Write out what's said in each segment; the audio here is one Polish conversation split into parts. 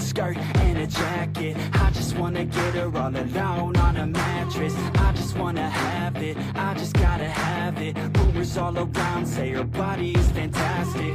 skirt and a jacket. I just wanna get her all alone on a mattress. I just wanna have it, I just gotta have it. Rumors all around say her body is fantastic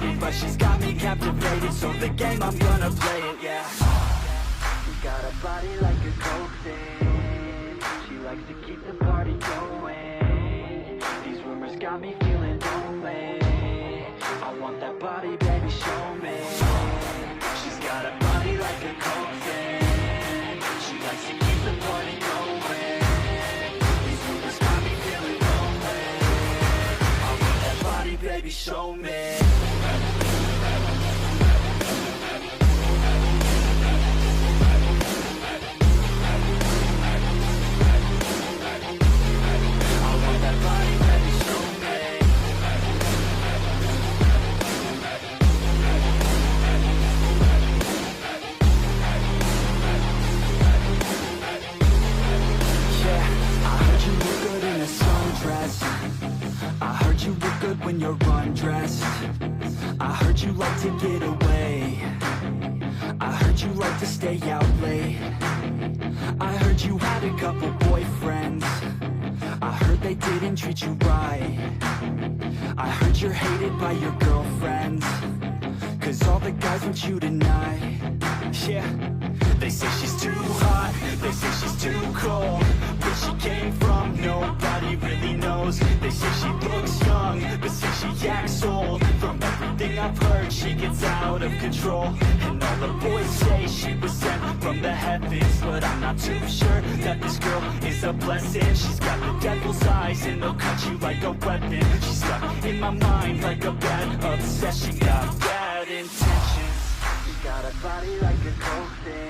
But she's got me captivated, so the game I'm gonna play it, yeah. She got a body like a coke thing She likes to keep the party going. These rumors got me feeling lonely. I want that body, baby, show me. She's got a body like a coke thing She likes to keep the party going. These rumors got me feeling lonely. I want that body, baby, show me They say she's too hot They say she's too cold Where she came from Nobody really knows. They say she looks young But say she acts old. From everything I've heard She gets out of control. And all the boys say she was sent from the heavens But I'm not too sure That this girl is a blessing. She's got the devil's eyes And they'll cut you like a weapon. She's stuck in my mind Like a bad obsession. Got bad intentions. She got a body like a coke thing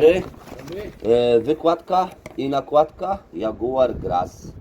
dobry. E, wykładka i nakładka Jaguar Grass.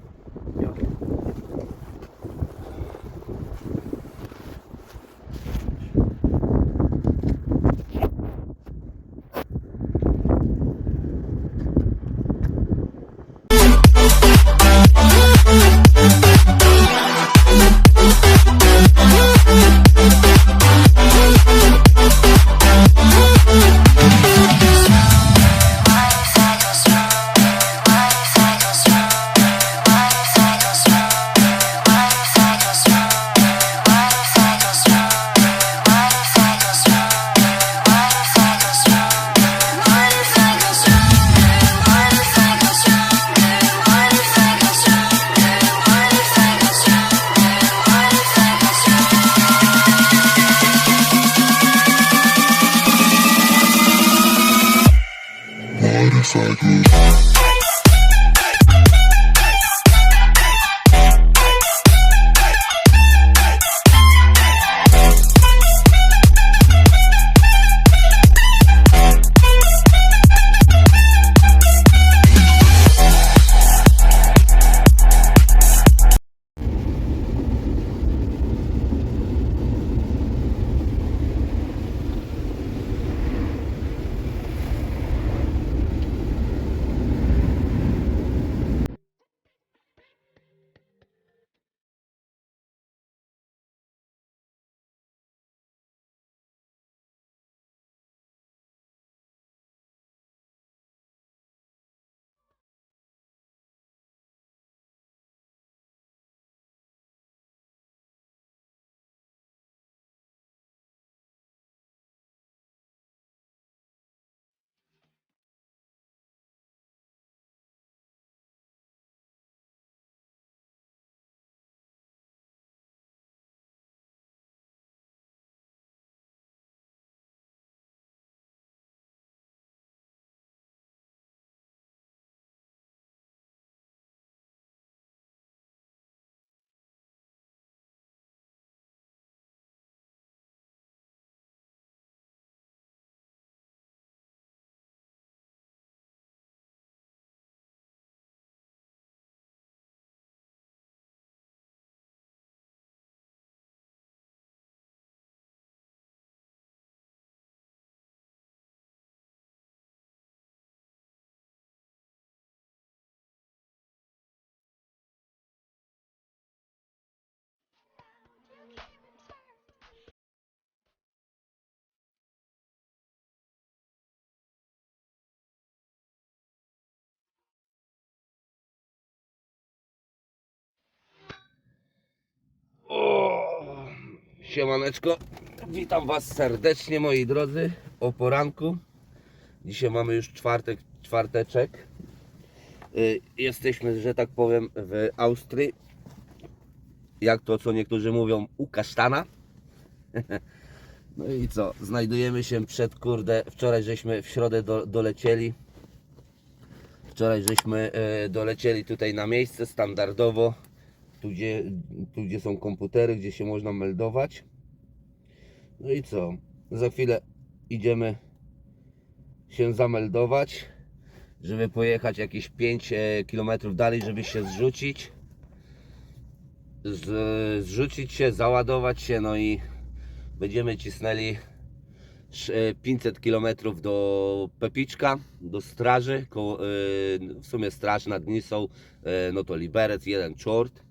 Siemaneczko, witam Was serdecznie moi drodzy o poranku. Dzisiaj mamy już czwartek, czwarteczek. Y, Jesteśmy, że tak powiem, w Austrii. Jak to, co niektórzy mówią, u kasztana. No i co, znajdujemy się przed, kurde, wczoraj żeśmy w środę do, dolecieli. Wczoraj żeśmy e, dolecieli tutaj na miejsce standardowo tu gdzie, tu gdzie są komputery, gdzie się można meldować. No i co? Za chwilę idziemy się zameldować, żeby pojechać jakieś 5 km dalej, żeby się zrzucić. Z, zrzucić się, załadować się, no i będziemy cisnęli sz- e, 500 km do Pepiczka, do straży. E, w sumie straż nad Nisą, e, no to Liberec, jeden czort.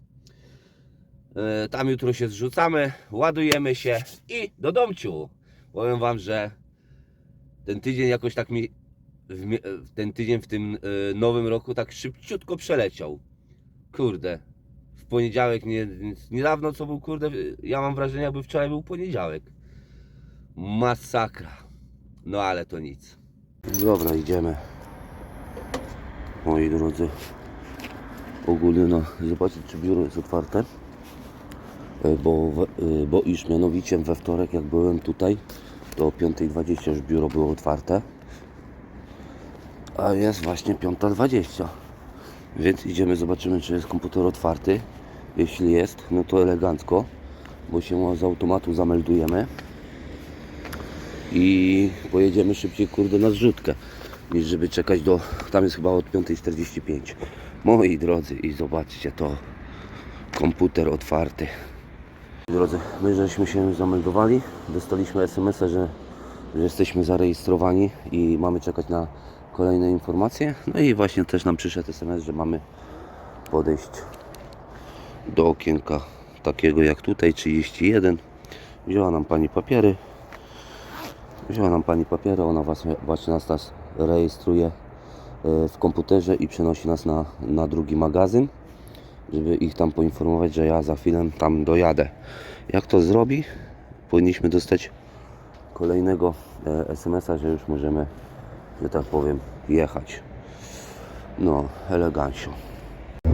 E, Tam jutro się zrzucamy, ładujemy się i do domciu. Powiem Wam, że ten tydzień jakoś tak mi, ten tydzień w tym e, nowym roku tak szybciutko przeleciał. Kurde, w poniedziałek, nie, niedawno co był, kurde, ja mam wrażenie jakby wczoraj był poniedziałek. Masakra. No ale to nic. Dobra, idziemy. Moi drodzy. Ogólnie no, zobaczyć czy biuro jest otwarte. E, Bo, e, bo iż mianowicie we wtorek jak byłem tutaj, to o 5.20 już biuro było otwarte. A jest właśnie 5.20. Więc idziemy, zobaczymy czy jest komputer otwarty. Jeśli jest, no to elegancko, bo się z automatu zameldujemy i pojedziemy szybciej kurde na zrzutkę. niż żeby czekać do, tam jest chyba od 5.45. Moi drodzy, i zobaczcie to, komputer otwarty. Drodzy, my żeśmy się zameldowali, dostaliśmy SMS-a, że, że jesteśmy zarejestrowani i mamy czekać na kolejne informacje. No i właśnie też nam przyszedł SMS, że mamy podejść do okienka takiego jak tutaj 31. Wzięła nam pani papiery. Wzięła nam pani papiery, ona właśnie, właśnie nas rejestruje e, w komputerze i przenosi nas na, na drugi magazyn, żeby ich tam poinformować, że ja za chwilę tam dojadę. Jak to zrobi, powinniśmy dostać kolejnego e, SMS-a, że już możemy, że tak powiem, jechać. No, elegancio.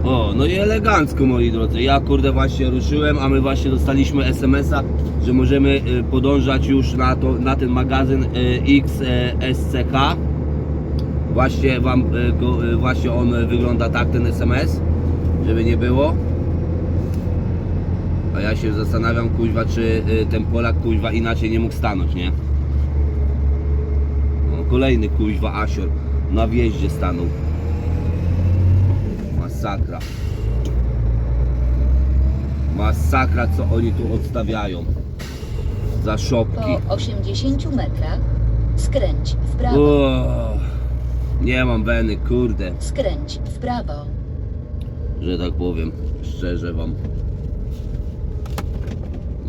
O, no i elegancko moi drodzy. Ja kurde właśnie ruszyłem, a my właśnie dostaliśmy SMS-a, że możemy y, podążać już na, to, na ten magazyn y, XSCK. Właśnie wam go, właśnie on wygląda tak ten SMS, żeby nie było. A ja się zastanawiam kuźwa, czy y, ten Polak kuźwa inaczej nie mógł stanąć, nie? No, kolejny kuźwa Asior na wjeździe stanął. Masakra. Masakra, co oni tu odstawiają. Za szopki. Po 80 metrach skręć w prawo. O, nie mam weny, kurde, Skręć w prawo. Że tak powiem. Szczerze wam.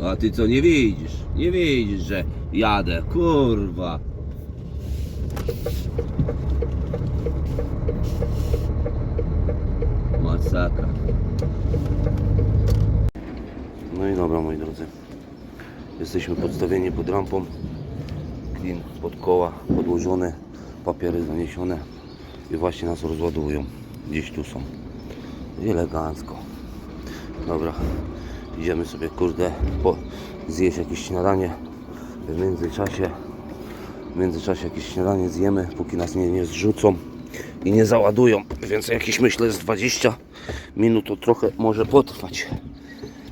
A ty co, nie widzisz? Nie widzisz, że jadę, kurwa. Masakra. No i dobra, moi drodzy. Jesteśmy podstawieni pod rampą. Klin pod koła podłożone, papiery zaniesione i właśnie nas rozładowują. Gdzieś tu są. Elegancko. Dobra, idziemy sobie kurde po, zjeść jakieś śniadanie. W międzyczasie w międzyczasie jakieś śniadanie zjemy, póki nas nie, nie zrzucą i nie załadują. Więc jakieś myślę z 20 minut to trochę może potrwać.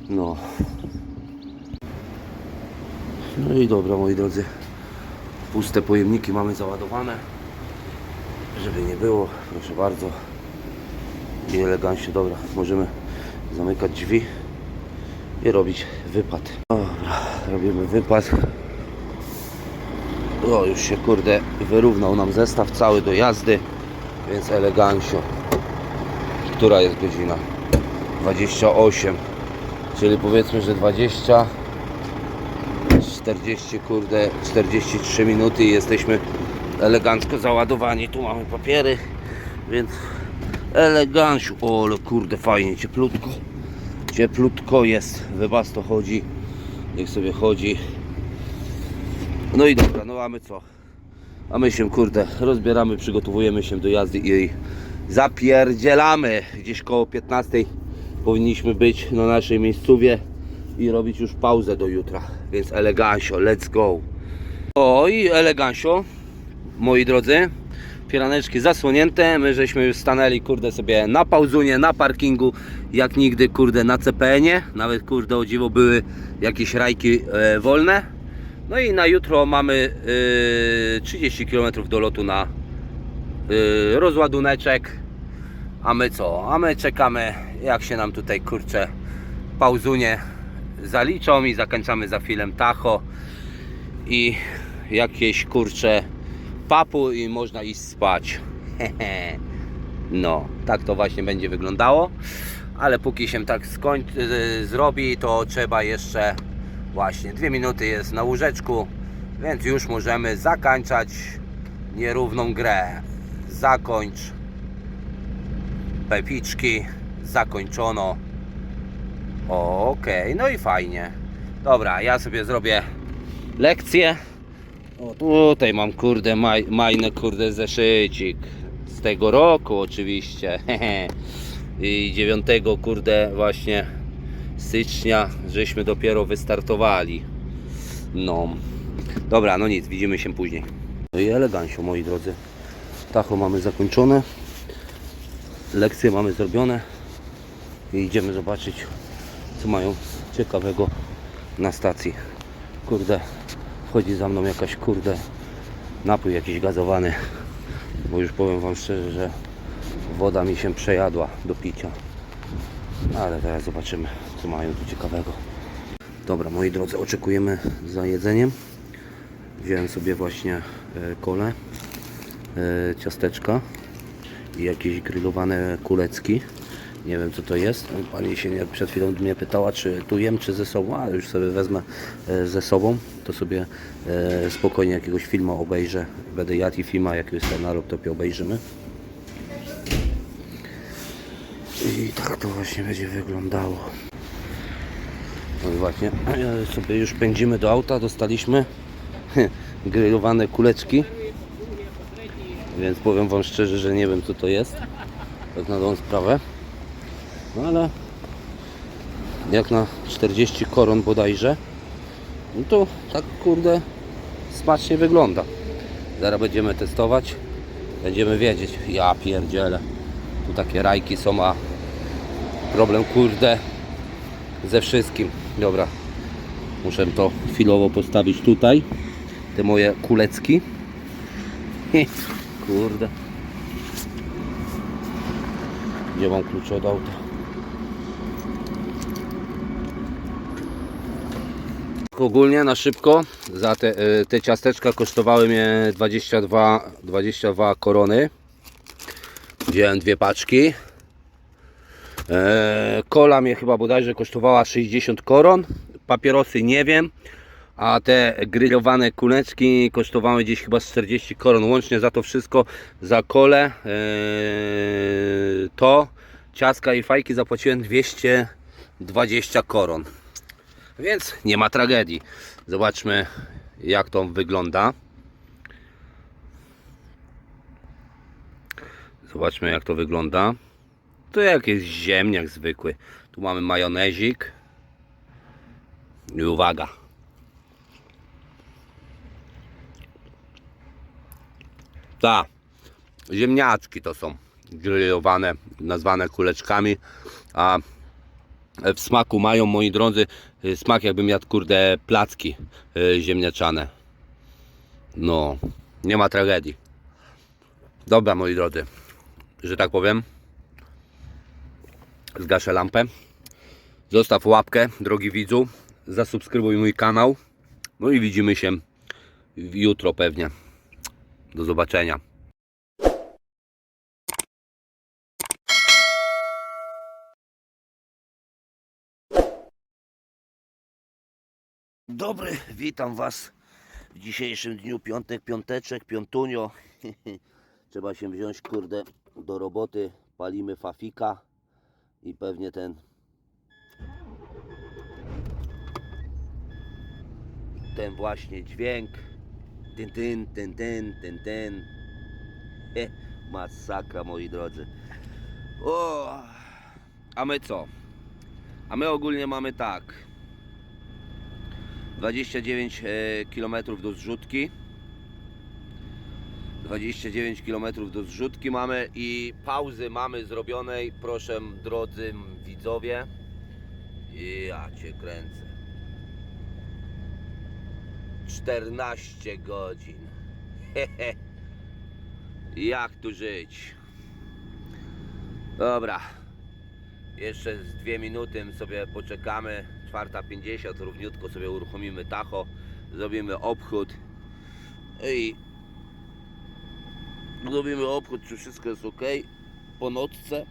No. No i dobra moi drodzy. Puste pojemniki mamy załadowane. Żeby nie było, proszę bardzo. I elegancznie, dobra, możemy zamykać drzwi i robić wypad. Dobra, robimy wypad. O, już się kurde wyrównał nam zestaw cały do jazdy, więc elegancio. Która jest godzina? 28, czyli powiedzmy, że 20 40 kurde 43 minuty i jesteśmy elegancko załadowani. Tu mamy papiery, więc eleganciu. O, ale kurde fajnie, cieplutko. Cieplutko jest. Wybas to chodzi. Niech sobie chodzi. No i dobra, no a my co? A my się kurde rozbieramy, przygotowujemy się do jazdy i zapierdzielamy. Gdzieś koło 15 powinniśmy być na naszej miejscowie i robić już pauzę do jutra. Więc elegancio, let's go. O i elegancio, moi drodzy. Piraneczki zasłonięte, my żeśmy już stanęli kurde sobie na pauzunie, na parkingu, jak nigdy kurde na CPN-ie, nawet kurde o dziwo były jakieś rajki e, wolne. No i na jutro mamy e, 30 km do lotu na e, rozładuneczek. A my co? A my czekamy jak się nam tutaj kurcze pauzunie zaliczą i zakończamy za chwilę tacho i jakieś kurcze papu i można iść spać. No, tak to właśnie będzie wyglądało. Ale póki się tak skoń... y, zrobi, to trzeba jeszcze właśnie dwie minuty jest na łóżeczku, więc już możemy zakończać nierówną grę. Zakończ pepiczki, zakończono. Okej, no i fajnie. Dobra, ja sobie zrobię lekcję. O, tutaj mam kurde maj, majny kurde zeszycik z tego roku oczywiście. I 9 kurde właśnie stycznia żeśmy dopiero wystartowali. No. Dobra, no nic, widzimy się później. No i elegancio moi drodzy. Tacho mamy zakończone. Lekcje mamy zrobione. I idziemy zobaczyć co mają ciekawego na stacji. Kurde, wchodzi za mną jakaś kurde napój jakiś gazowany. bo już powiem Wam szczerze, że woda mi się przejadła do picia. Ale teraz zobaczymy, co mają tu ciekawego. Dobra, moi drodzy, oczekujemy za jedzeniem. Wziąłem sobie właśnie e, kole, e, ciasteczka i jakieś grillowane kulecki. Nie wiem co to jest. Pani się nie- przed chwilą mnie pytała, czy tu jem, czy ze sobą, ale już sobie wezmę e, ze sobą. To sobie e, spokojnie jakiegoś filmu obejrzę. Będę jadł i filma jakiegoś sobie na laptopie obejrzymy. I tak to właśnie będzie wyglądało. No i właśnie, e, sobie już pędzimy do auta, dostaliśmy grillowane kuleczki. Więc powiem Wam szczerze, że nie wiem co to jest. Tak na tą sprawę. No ale jak na 40 koron bodajże, no to tak kurde smacznie wygląda. Zaraz będziemy testować. Będziemy wiedzieć. Ja pierdzielę. Tu takie rajki są, a problem kurde ze wszystkim. Dobra. Muszę to chwilowo postawić tutaj. Te moje kulecki. Kurde. Gdzie mam klucze od auta? Ogólnie na szybko za te, e, te ciasteczka kosztowały mnie 22, 22 korony. Wziąłem dwie paczki. E, kola mnie chyba bodajże kosztowała 60 koron. Papierosy nie wiem. A te grillowane kuleczki kosztowały gdzieś chyba z 40 koron. Łącznie za to wszystko, za kole, e, to, ciaska i fajki zapłaciłem 220 koron. Więc nie ma tragedii. Zobaczmy jak to wygląda. Zobaczmy jak to wygląda. To jakiś ziemniak zwykły. Tu mamy majonezik. I uwaga. Ta. Ziemniaczki to są grillowane, nazwane kuleczkami, a w smaku mają, moi drodzy, smak jakbym jadł, kurde, placki y, ziemniaczane. No, nie ma tragedii. Dobra, moi drodzy, że tak powiem, zgaszę lampę. Zostaw łapkę, drogi widzu, zasubskrybuj mój kanał. No i widzimy się jutro pewnie. Do zobaczenia. Dobry, witam Was w dzisiejszym dniu, piątek, piąteczek, piątunio. Trzeba się wziąć, kurde, do roboty. Palimy fafika i pewnie ten ten właśnie dźwięk tyn, tyn, tyn, tyn, tyn. He, masakra, moi drodzy. O, a my co? A my ogólnie mamy tak. 29 km do zrzutki. 29 km do zrzutki mamy i pauzy mamy zrobionej, proszę drodzy widzowie. Ja cię kręcę. 14 godzin. Hehe. Jak tu żyć? Dobra. Jeszcze z dwie minuty sobie poczekamy. 4.50 równiutko sobie uruchomimy tacho. Zrobimy obchód. I zrobimy obchód, czy wszystko jest ok. Po nocce.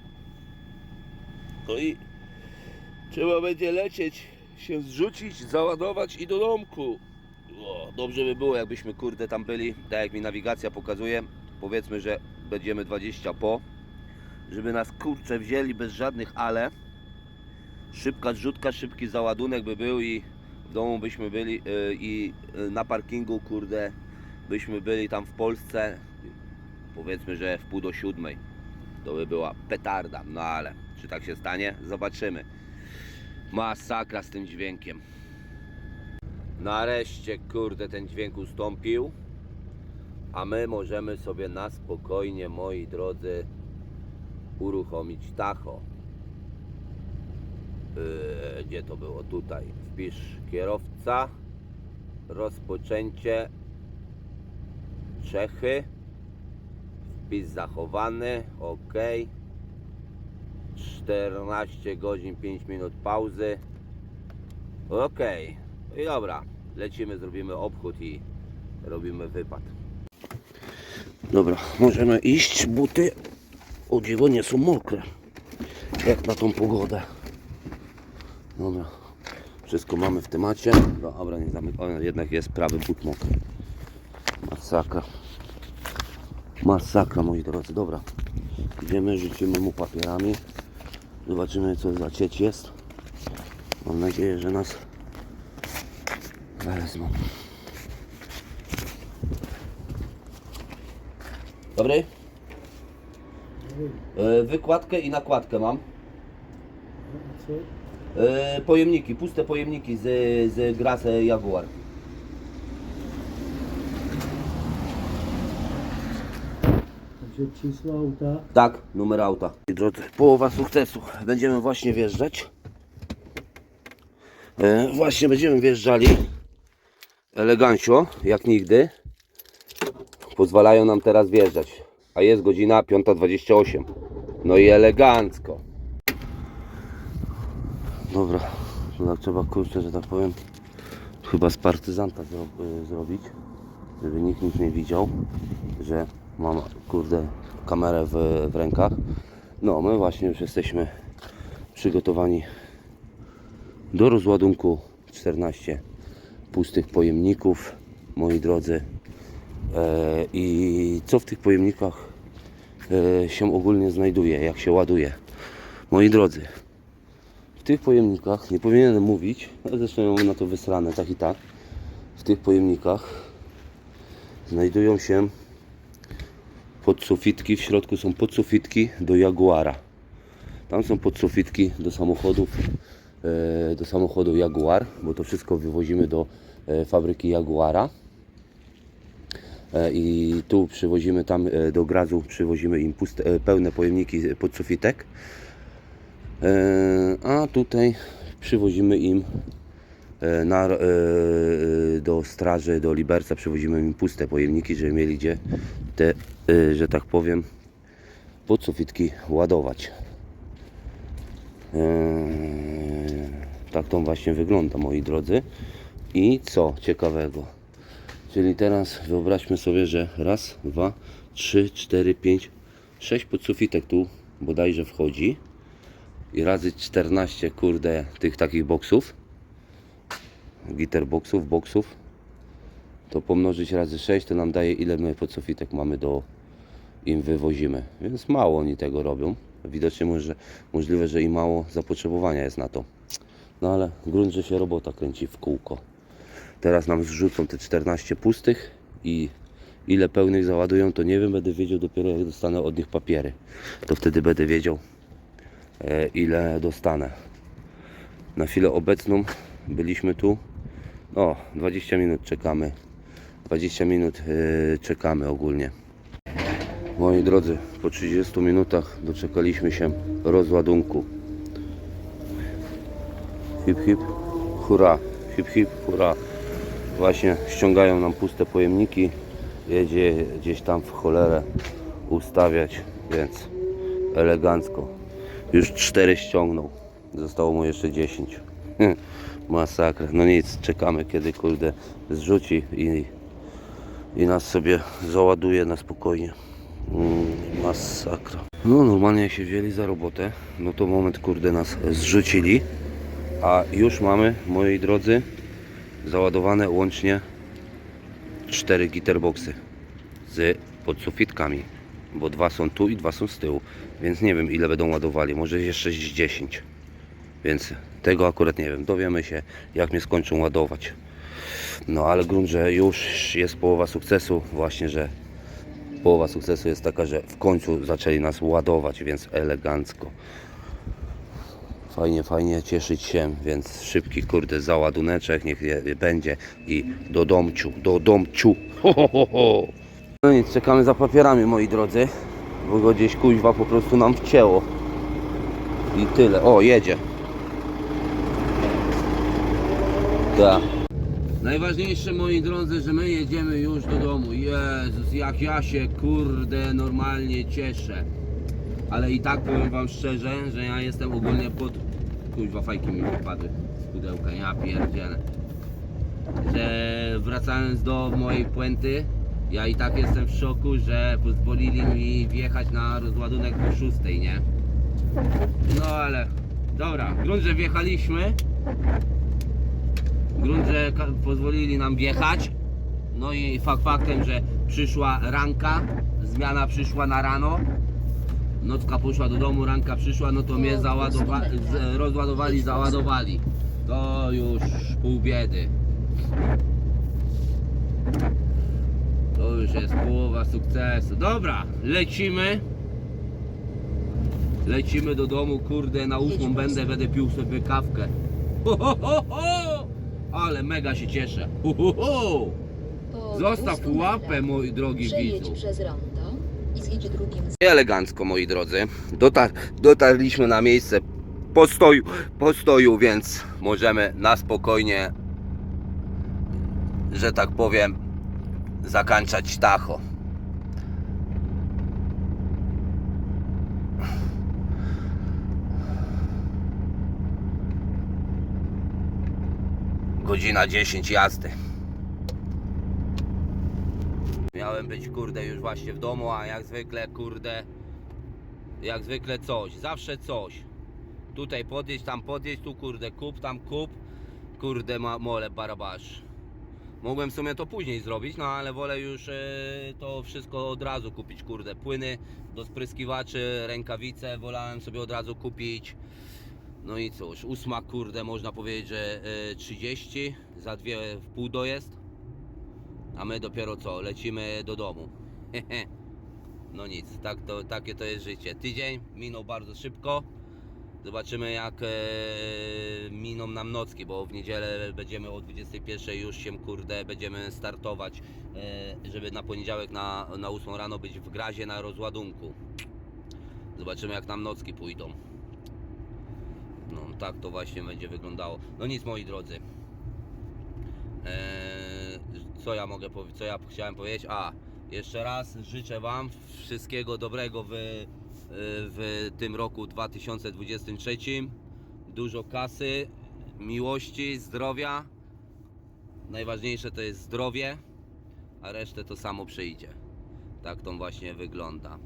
No i trzeba będzie lecieć, się zrzucić, załadować i do domku. O, dobrze by było, jakbyśmy kurde tam byli, tak jak mi nawigacja pokazuje. Powiedzmy, że będziemy 20 po, żeby nas kurcze wzięli bez żadnych ale. Szybka zrzutka, szybki załadunek by był i w domu byśmy byli yy, i yy, na parkingu kurde byśmy byli tam w Polsce. Powiedzmy, że w pół do siódmej. To by była petarda, no ale czy tak się stanie? Zobaczymy. Masakra z tym dźwiękiem. Nareszcie, kurde, ten dźwięk ustąpił. A my możemy sobie na spokojnie, moi drodzy, uruchomić tacho. Yy, gdzie to było? Tutaj. Wpisz kierowca. Rozpoczęcie. Czechy. Zapis zachowany, ok. 14 godzin 5 minut pauzy. Ok. I dobra, lecimy, zrobimy obchód i robimy wypad. Dobra, możemy iść. Buty, o dziwo, nie są mokre. Jak na tą pogodę. Dobra, wszystko mamy w temacie. Dobra, nie zamykam. O, jednak jest prawy but mokry. Masakra. Masakra, moi drodzy. Dobra, idziemy, rzucimy mu papierami. Zobaczymy, co za cieć jest. Mam nadzieję, że nas wezmą. Dobry? E, Wykładkę i nakładkę mam. E, Pojemniki, puste pojemniki z, z Grasse Jaguar. Gdzie cisło auta? Tak, numer auta. Drodzy, połowa sukcesu. Będziemy właśnie wjeżdżać. E, właśnie będziemy wjeżdżali. Elegancio, jak nigdy. Pozwalają nam teraz wjeżdżać. A jest godzina 5.28. No i elegancko. Dobra, no trzeba kurczę, że tak powiem, chyba z partyzanta zro y, zrobić, żeby nikt nic nie widział, że mam kurde kamerę w, w rękach. No, my właśnie już jesteśmy przygotowani do rozładunku 14 pustych pojemników, moi drodzy. E, I co w tych pojemnikach e, się ogólnie znajduje, jak się ładuje. Moi drodzy, w tych pojemnikach, nie powinienem mówić, ale zresztą mam na to wysrane, tak i tak. W tych pojemnikach znajdują się podsufitki, w środku są podsufitki do Jaguara. Tam są podsufitki do samochodów, e, do samochodu Jaguar, bo to wszystko wywozimy do e, fabryki Jaguara. E, I tu przywozimy tam do Grazu, przywozimy im puste, pełne pojemniki podsufitek. E, A tutaj przywozimy im e, na, e, do straży, do Liberca przywozimy im puste pojemniki, żeby mieli gdzie te, że tak powiem, podsufitki ładować. Tak to właśnie wygląda, moi drodzy. I co ciekawego? Czyli teraz wyobraźmy sobie, że raz, dwa, trzy, cztery, pięć, sześć podsufitek tu bodajże wchodzi i razy 14 kurde tych takich boksów. Gitar boxów, boxów to pomnożyć razy 6 to nam daje ile my podsufitek mamy do im wywozimy. Więc mało oni tego robią. Widocznie może, możliwe, że i mało zapotrzebowania jest na to. No ale grunt, że się robota kręci w kółko. Teraz nam zrzucą te 14 pustych i ile pełnych załadują to nie wiem, będę wiedział dopiero jak dostanę od nich papiery. To wtedy będę wiedział ile dostanę. Na chwilę obecną byliśmy tu. O, 20 minut czekamy. 20 minut e, czekamy ogólnie. Moi drodzy, po 30 minutach doczekaliśmy się rozładunku. Hip hip, hurra, hip hip, hurra. Właśnie ściągają nam puste pojemniki. Jedzie gdzieś tam w cholerę ustawiać, więc elegancko. Już cztery ściągnął. Zostało mu jeszcze 10. Masakra. No nic, czekamy kiedy kurde zrzuci i, i nas sobie załaduje na spokojnie. Mm, masakra. No normalnie jak się wzięli za robotę, no to moment kurde nas zrzucili. A już mamy, moi drodzy, załadowane łącznie cztery gitterboxy z podsufitkami, bo dwa są tu i dwa są z tyłu, więc nie wiem ile będą ładowali, może jeszcze z 10, więc tego akurat nie wiem, dowiemy się jak mnie skończą ładować. No ale grunt, że już jest połowa sukcesu, właśnie, że połowa sukcesu jest taka, że w końcu zaczęli nas ładować, więc elegancko. Fajnie, fajnie cieszyć się, więc szybki kurde załaduneczek niech je- będzie i do domciu, do domciu. Ho, ho, ho, ho. No nic, czekamy za papierami moi drodzy, bo go gdzieś kuźwa po prostu nam wcięło. I tyle. O, jedzie. Tak. Najważniejsze moi drodzy, że my jedziemy już do domu. Jezus, jak ja się kurde normalnie cieszę. Ale i tak powiem wam szczerze, że ja jestem ogólnie pod... Kuźwa fajki mi wypadły z pudełka, ja pierdzielę. Że wracając do mojej puenty, ja i tak jestem w szoku, że pozwolili mi wjechać na rozładunek po szóstej, nie? No ale, dobra, grunt, że wjechaliśmy, grunt, że pozwolili nam wjechać, no i fakt faktem, że przyszła ranka, zmiana przyszła na rano, nocka poszła do domu, ranka przyszła, no to mnie załadowa- z- rozładowali, załadowali. To już pół biedy. Już jest połowa sukcesu. Dobra, lecimy. Lecimy do domu, kurde, na ósmą będę, będę pił sobie kawkę. Ho, ho, ho, ho! Ale mega się cieszę. Ho, ho, ho! Po Zostaw 200 łapę, metrach moi drogi Przejedź widzu. przez rondo i zjedź drugim z... Elegancko, moi drodzy. Dotar dotarliśmy na miejsce postoju, postoju, więc możemy na spokojnie, że tak powiem, zakończać tacho. Godzina 10 jazdy. Miałem być kurde już właśnie w domu, a jak zwykle kurde jak zwykle coś, zawsze coś. Tutaj podjedź, tam podjedź, tu kurde kup, tam kup. Kurde ma, mole barabasz. Mogłem w sumie to później zrobić, no ale wolę już e, to wszystko od razu kupić, kurde. Płyny do spryskiwaczy, rękawice wolałem sobie od razu kupić. No i cóż, ósma kurde można powiedzieć, że e, 30, za dwie w pół dojazd. A my dopiero co, lecimy do domu. No nic, tak to, takie to jest życie. Tydzień minął bardzo szybko. Zobaczymy jak e, miną nam nocki, bo w niedzielę będziemy o 21 już się kurde będziemy startować, e, żeby na poniedziałek na, na 8 rano być w grazie na rozładunku. Zobaczymy jak nam nocki pójdą. No tak to właśnie będzie wyglądało. No nic moi drodzy. Eee, co ja mogę powiedzieć, co ja chciałem powiedzieć? A, jeszcze raz życzę Wam wszystkiego dobrego w, w tym roku 2023. Dużo kasy, miłości, zdrowia. Najważniejsze to jest zdrowie, a resztę to samo przyjdzie. Tak to właśnie wygląda.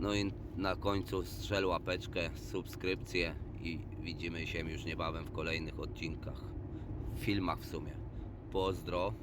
No i na końcu strzel łapeczkę, subskrypcję i widzimy się już niebawem w kolejnych odcinkach. W filmach w sumie. Pozdro.